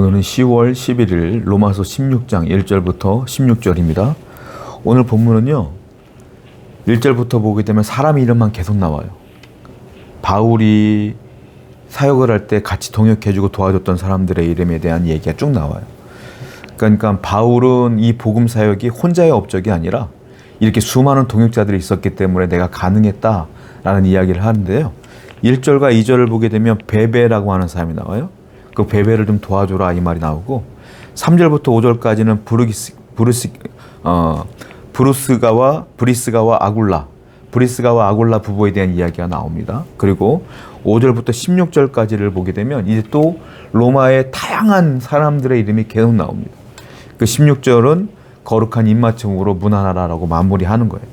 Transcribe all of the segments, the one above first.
오늘은 10월 11일 로마서 16장 1절부터 16절입니다. 오늘 본문은요. 1절부터 보게 되면 사람 이름만 계속 나와요. 바울이 사역을 할 때 같이 동역해주고 도와줬던 사람들의 이름에 대한 얘기가 쭉 나와요. 그러니까 바울은 이 복음 사역이 혼자의 업적이 아니라 이렇게 수많은 동역자들이 있었기 때문에 내가 가능했다라는 이야기를 하는데요. 1절과 2절을 보게 되면 베베라고 하는 사람이 나와요. 그 베베를 좀 도와줘라 이 말이 나오고 3절부터 5절까지는 브루기스 브루스 어 브루스가와 브리스가와 아굴라 브리스가와 아굴라 부부에 대한 이야기가 나옵니다. 그리고 5절부터 16절까지를 보게 되면 이제 또 로마의 다양한 사람들의 이름이 계속 나옵니다. 그 16절은 거룩한 입맞춤으로 문하나라라고 마무리하는 거예요.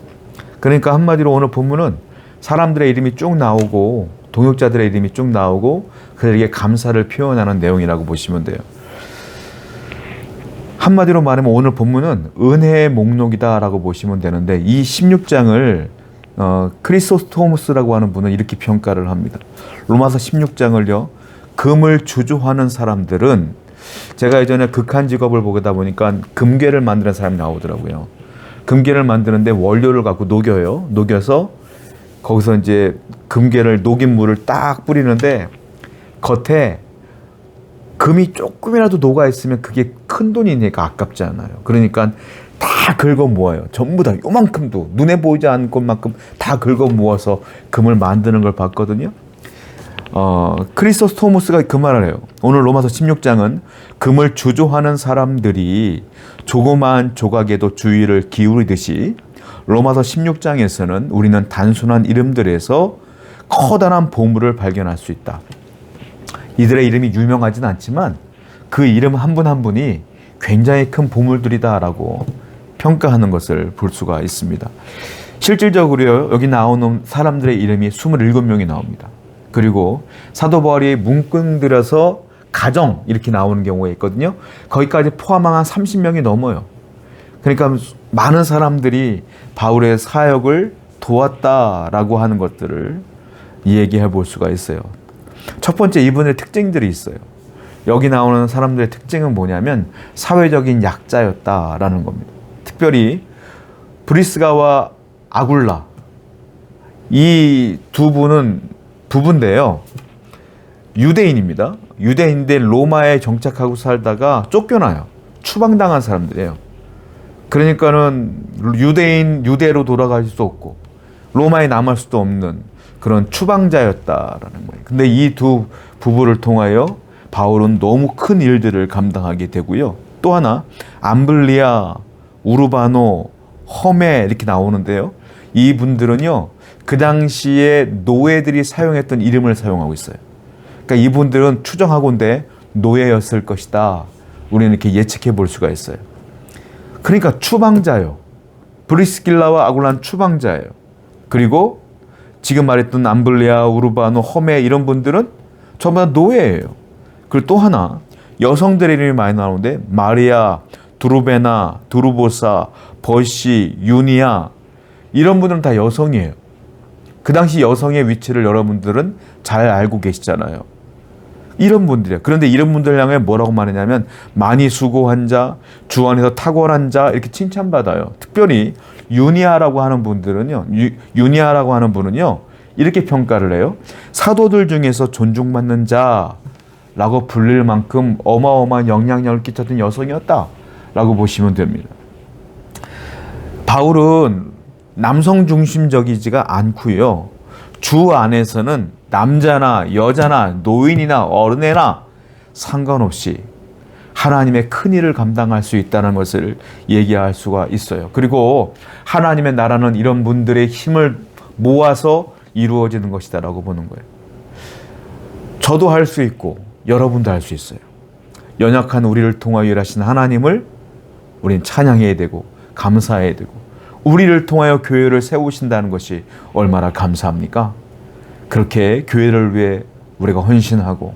그러니까 한마디로 오늘 본문은 사람들의 이름이 쭉 나오고 동역자들의 이름이 쭉 나오고 그들에게 감사를 표현하는 내용이라고 보시면 돼요. 한마디로 말하면 오늘 본문은 은혜의 목록이다라고 보시면 되는데 이 16장을 어, 크리소스토무스라고 하는 분은 이렇게 평가를 합니다. 로마서 16장을요. 금을 주조하는 사람들은 제가 예전에 극한 직업을 보다 보니까 금괴를 만드는 사람이 나오더라고요. 금괴를 만드는데 원료를 갖고 녹여요. 녹여서 거기서 이제 금괴를 녹인 물을 딱 뿌리는데 겉에 금이 조금이라도 녹아 있으면 그게 큰 돈이니까 아깝지 않아요. 그러니까 다 긁어 모아요. 전부 다 요만큼도 눈에 보이지 않는 것만큼 다 긁어 모아서 금을 만드는 걸 봤거든요. 어, 크리스토스토무스가 그 말을 해요. 오늘 로마서 16장은 금을 주조하는 사람들이 조그마한 조각에도 주의를 기울이듯이 로마서 16장에서는 우리는 단순한 이름들에서 커다란 보물을 발견할 수 있다. 이들의 이름이 유명하진 않지만 그 이름 한 분 한 분이 굉장히 큰 보물들이다라고 평가하는 것을 볼 수가 있습니다. 실질적으로요, 여기 나오는 사람들의 이름이 27명이 나옵니다. 그리고 사도 바울이 문끈 들여서 가정 이렇게 나오는 경우가 있거든요. 거기까지 포함한 한 30명이 넘어요. 그러니까 많은 사람들이 바울의 사역을 도왔다라고 하는 것들을 얘기해 볼 수가 있어요. 첫 번째 이분의 특징들이 있어요. 여기 나오는 사람들의 특징은 뭐냐면 사회적인 약자였다라는 겁니다. 특별히 브리스가와 아굴라 이 두 분은 부부인데요. 유대인입니다. 유대인인데 로마에 정착하고 살다가 쫓겨나요. 추방당한 사람들이에요. 그러니까는 유대인 유대로 돌아갈 수 없고 로마에 남을 수도 없는 그런 추방자였다라는 거예요. 근데 이 두 부부를 통하여 바울은 너무 큰 일들을 감당하게 되고요. 또 하나 암블리아, 우르바노, 험에 이렇게 나오는데요. 이 분들은요. 그 당시에 노예들이 사용했던 이름을 사용하고 있어요. 그러니까 이분들은 추정하건대 노예였을 것이다. 우리는 이렇게 예측해 볼 수가 있어요. 그러니까 추방자요. 브리스길라와 아굴란 추방자예요. 그리고 지금 말했던 암블리아, 우르바노, 험에 이런 분들은 전부 다 노예예요. 그리고 또 하나 여성들의 이름이 많이 나오는데 마리아, 두루베나, 두루보사, 버시, 유니아 이런 분들은 다 여성이에요. 그 당시 여성의 위치를 여러분들은 잘 알고 계시잖아요. 이런 분들이에요. 그런데 이런 분들 향해 뭐라고 말하냐면 많이 수고한 자, 주 안에서 탁월한 자 이렇게 칭찬받아요. 특별히 유니아라고 하는 분들은요. 유, 유니아라고 하는 분은요. 이렇게 평가를 해요. 사도들 중에서 존중받는 자라고 불릴 만큼 어마어마한 영향력을 끼쳤던 여성이었다라고 보시면 됩니다. 바울은 남성 중심적이지가 않고요. 주 안에서는 남자나 여자나 노인이나 어른애나 상관없이 하나님의 큰 일을 감당할 수 있다는 것을 얘기할 수가 있어요. 그리고 하나님의 나라는 이런 분들의 힘을 모아서 이루어지는 것이다라고 보는 거예요. 저도 할 수 있고 여러분도 할 수 있어요. 연약한 우리를 통하여 일하신 하나님을 우린 찬양해야 되고 감사해야 되고 우리를 통하여 교회를 세우신다는 것이 얼마나 감사합니까? 그렇게 교회를 위해 우리가 헌신하고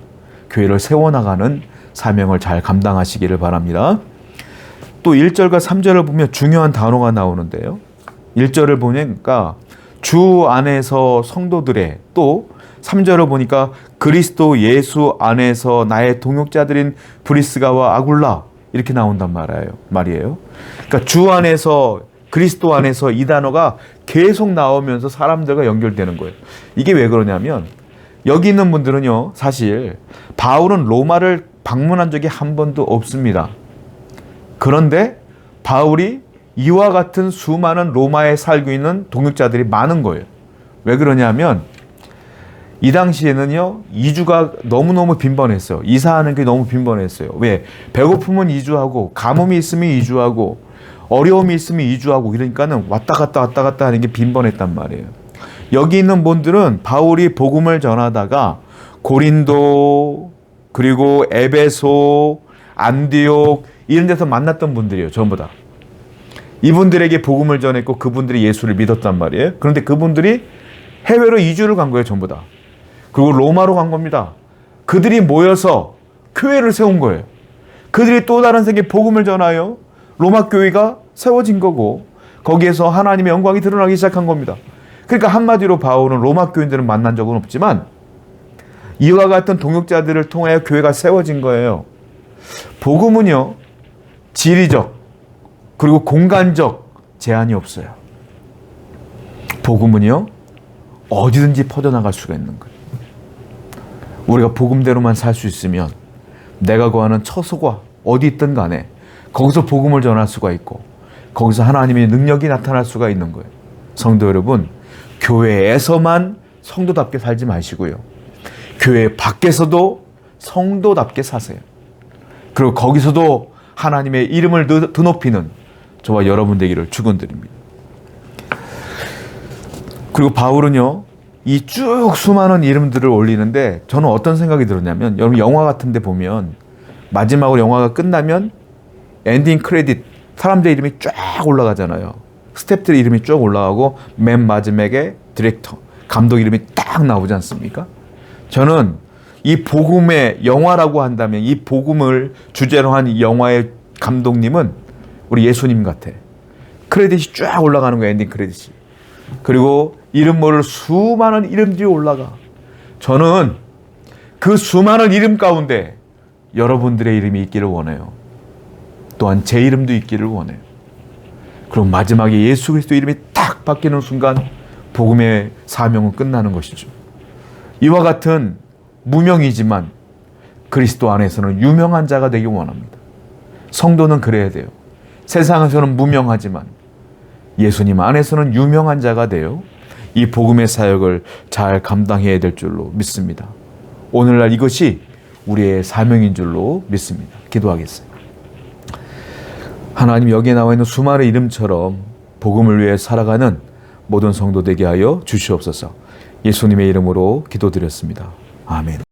교회를 세워나가는 사명을 잘 감당하시기를 바랍니다. 또 1절과 3절을 보면 중요한 단어가 나오는데요. 1절을 보니까 주 안에서 성도들의 또 3절을 보니까 그리스도 예수 안에서 나의 동역자들인 브리스가와 아굴라 이렇게 나온단 말이에요. 말이에요. 그러니까 주 안에서 그리스도 안에서 이 단어가 계속 나오면서 사람들과 연결되는 거예요. 이게 왜 그러냐면 여기 있는 분들은요, 사실 바울은 로마를 방문한 적이 한 번도 없습니다. 그런데 바울이 이와 같은 수많은 로마에 살고 있는 동역자들이 많은 거예요. 왜 그러냐면 이 당시에는요 이주가 너무너무 빈번했어요 이사하는 게 너무 빈번했어요 왜 배고프면 이주하고 가뭄이 있으면 이주하고 어려움이 있으면 이주하고 이러니까는 왔다 갔다 왔다 갔다 하는 게 빈번했단 말이에요 여기 있는 분들은 바울이 복음을 전하다가 고린도 그리고 에베소 안디옥 이런 데서 만났던 분들이에요 전부 다 이분들에게 복음을 전했고 그분들이 예수를 믿었단 말이에요 그런데 그분들이 해외로 이주를 간 거예요 전부 다 그리고 로마로 간 겁니다. 그들이 모여서 교회를 세운 거예요. 그들이 또 다른 세계 복음을 전하여 로마 교회가 세워진 거고 거기에서 하나님의 영광이 드러나기 시작한 겁니다. 그러니까 한마디로 바울은 로마 교인들을 만난 적은 없지만 이와 같은 동역자들을 통하여 교회가 세워진 거예요. 복음은요 지리적 그리고 공간적 제한이 없어요. 복음은요 어디든지 퍼져나갈 수가 있는 거예요. 우리가 복음대로만 살 수 있으면 내가 거하는 처소가 어디 있든 간에 거기서 복음을 전할 수가 있고 거기서 하나님의 능력이 나타날 수가 있는 거예요. 성도 여러분, 교회에서만 성도답게 살지 마시고요. 교회 밖에서도 성도답게 사세요. 그리고 거기서도 하나님의 이름을 드- 드높이는 저와 여러분 되기를 축원드립니다. 그리고 바울은요, 이 쭉 수많은 이름들을 올리는데 저는 어떤 생각이 들었냐면 여러분 영화 같은 데 보면 마지막으로 영화가 끝나면 엔딩 크레딧 사람들 이름이 쫙 올라가잖아요. 스탭들 이름이 쭉 올라가고 맨 마지막에 디렉터 감독 이름이 딱 나오지 않습니까? 저는 이 복음의 영화라고 한다면 이 복음을 주제로 한이 영화의 감독님은 우리 예수님 같아. 크레딧이 쫙 올라가는 거야 엔딩 크레딧이. 그리고 이름 모를 수많은 이름들이 올라가. 저는 그 수많은 이름 가운데 여러분들의 이름이 있기를 원해요. 또한 제 이름도 있기를 원해요. 그럼 마지막에 예수 그리스도 이름이 딱 바뀌는 순간 복음의 사명은 끝나는 것이죠. 이와 같은 무명이지만 그리스도 안에서는 유명한 자가 되기 원합니다. 성도는 그래야 돼요. 세상에서는 무명하지만 예수님 안에서는 유명한 자가 되어 이 복음의 사역을 잘 감당해야 될 줄로 믿습니다. 오늘날 이것이 우리의 사명인 줄로 믿습니다. 기도하겠습니다. 하나님 여기에 나와 있는 수많은 이름처럼 복음을 위해 살아가는 모든 성도 되게 하여 주시옵소서. 예수님의 이름으로 기도드렸습니다. 아멘.